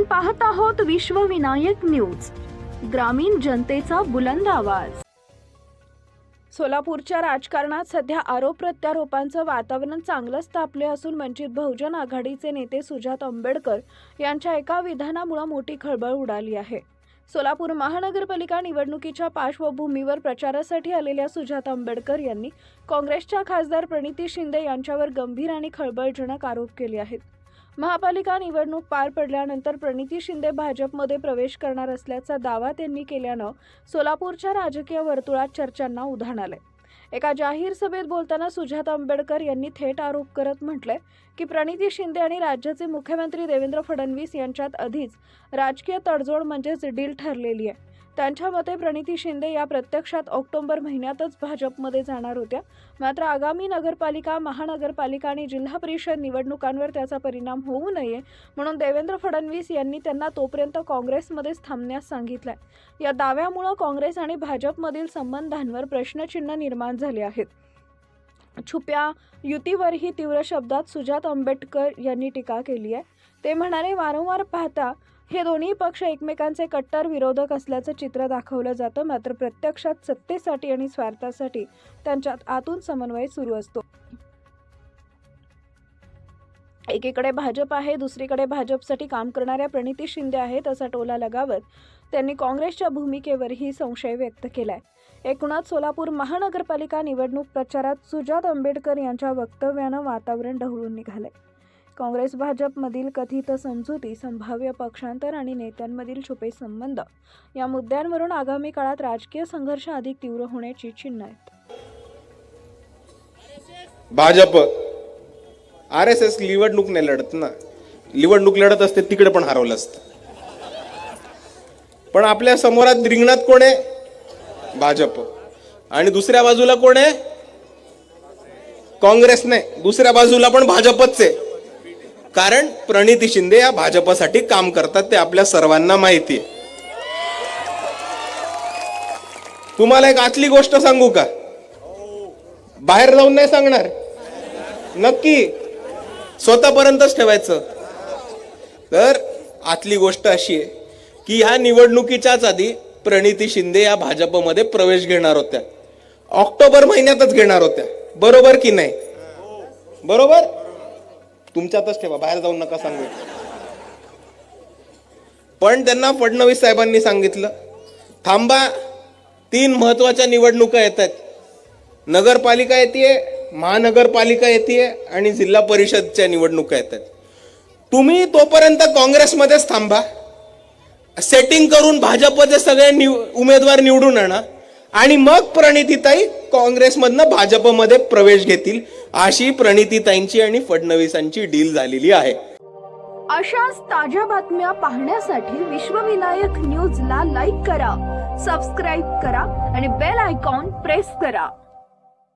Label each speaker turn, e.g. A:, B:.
A: आपण पाहत आहोत विश्वविनायक न्यूज. ग्रामीण जनतेचा बुलंद आवाज. सोलापूरच्या राजकारणात सध्या आरोप प्रत्यारोपांचं वातावरण चांगलंच तापले असून वंचित बहुजन आघाडीचे नेते सुजात आंबेडकर यांच्या एका विधानामुळे मोठी खळबळ उडाली आहे. सोलापूर महानगरपालिका निवडणुकीच्या पार्श्वभूमीवर प्रचारासाठी आलेल्या सुजात आंबेडकर यांनी काँग्रेसच्या खासदार प्रणिती शिंदे यांच्यावर गंभीर आणि खळबळजनक आरोप केले आहेत. महापालिका निवडणूक पार पडल्यानंतर प्रणिती शिंदे भाजपमध्ये प्रवेश करणार असल्याचा दावा त्यांनी केल्यानं सोलापूरच्या राजकीय वर्तुळात चर्चांना उधाण आलंय. एका जाहीर सभेत बोलताना सुजात आंबेडकर यांनी थेट आरोप करत म्हटलंय की प्रणिती शिंदे आणि राज्याचे मुख्यमंत्री देवेंद्र फडणवीस यांच्यात आधीच राजकीय तडजोड म्हणजेच डील ठरलेली आहे. त्यांच्या मते प्रणिती शिंदे या प्रत्यक्षात ऑक्टोबर महिन्यातच भाजपमध्ये जाणार होत्या. मात्र आगामी नगरपालिका महानगरपालिका आणि जिल्हा परिषद निवडणुकांवर त्याचा परिणाम होऊ नये म्हणून देवेंद्र फडणवीस यांनी त्यांना तोपर्यंत काँग्रेसमध्येच थांबण्यास सांगितलंय. या दाव्यामुळं काँग्रेस आणि भाजपमधील संबंधांवर प्रश्नचिन्ह निर्माण झाले आहेत. छुप्या युतीवरही तीव्र शब्दात सुजात आंबेडकर यांनी टीका केली आहे. ते म्हणाले वारंवार पाहता हे दोन्ही पक्ष एकमेकांचे कट्टर विरोधक असल्याचं चित्र दाखवलं जातं. मात्र प्रत्यक्षात सत्तेसाठी आणि स्वार्थासाठी त्यांच्यात आतून समन्वय सुरू असतो. एकीकडे भाजप आहे दुसरीकडे भाजपसाठी काम करणाऱ्या प्रणिती शिंदे आहेत असा टोला लगावत त्यांनी काँग्रेसच्या भूमिकेवरही संशय व्यक्त केलाय. एकूणच सोलापूर महानगरपालिका निवडणूक प्रचारात सुजात आंबेडकर यांच्या वक्तव्यानं वातावरण ढवळून निघालंय. काँग्रेस भाजपमधील कथित समजुती संभाव्य पक्षांतर आणि नेत्यांमधील छुपे संबंध. या मुद्द्यांवरून आगामी काळात राजकीय संघर्ष अधिक तीव्र होण्याची चिन्ह आहेत.
B: भाजप आर एस एस निवडणूक नाही लढत ना. निवडणूक लढत असते तिकडे पण हरवलं असतं. पण आपल्या समोरात रिंगणात कोण आहे? भाजप. आणि दुसऱ्या बाजूला कोण आहे? काँग्रेस नाही. दुसऱ्या बाजूला पण भाजपच आहे. कारण प्रणिती शिंदे या भाजपसाठी काम करतात ते आपल्या सर्वांना माहिती आहे. तुम्हाला एक आतली गोष्ट सांगू का? बाहेर जाऊन नाही सांगणार. नक्की. स्वतःपर्यंतच ठेवायचं. तर आतली गोष्ट अशी आहे की ह्या निवडणुकीच्याच आधी प्रणिती शिंदे या भाजपमध्ये प्रवेश घेणार होत्या. ऑक्टोबर महिन्यातच घेणार होत्या. बरोबर की नाही? बरोबर? तुमच्यातच ठेवा बाहेर जाऊन नका सांगू. पण त्यांना फडणवीस साहेबांनी सांगितलं थांबा तीन महत्त्वाच्या निवडणुका येत आहेत नगरपालिका येते महानगरपालिका येते आणि जिल्हा परिषदच्या निवडणुका येत आहेत तुम्ही तोपर्यंत काँग्रेसमध्येच थांबा. सेटिंग करून भाजपचे सगळे निव उमेदवार निवडून आणा. आणि मग प्रणितीताई काँग्रेसमधनं भाजपमध्ये प्रवेश घेतील अशी प्रणितीताईंची आणि फडणवीसांची डील झालेली आहे.
A: अशाच ताज्या बातम्या पाहण्यासाठी विश्वविनायक न्यूजला लाईक करा सबस्क्राईब करा आणि बेल आयकॉन प्रेस करा.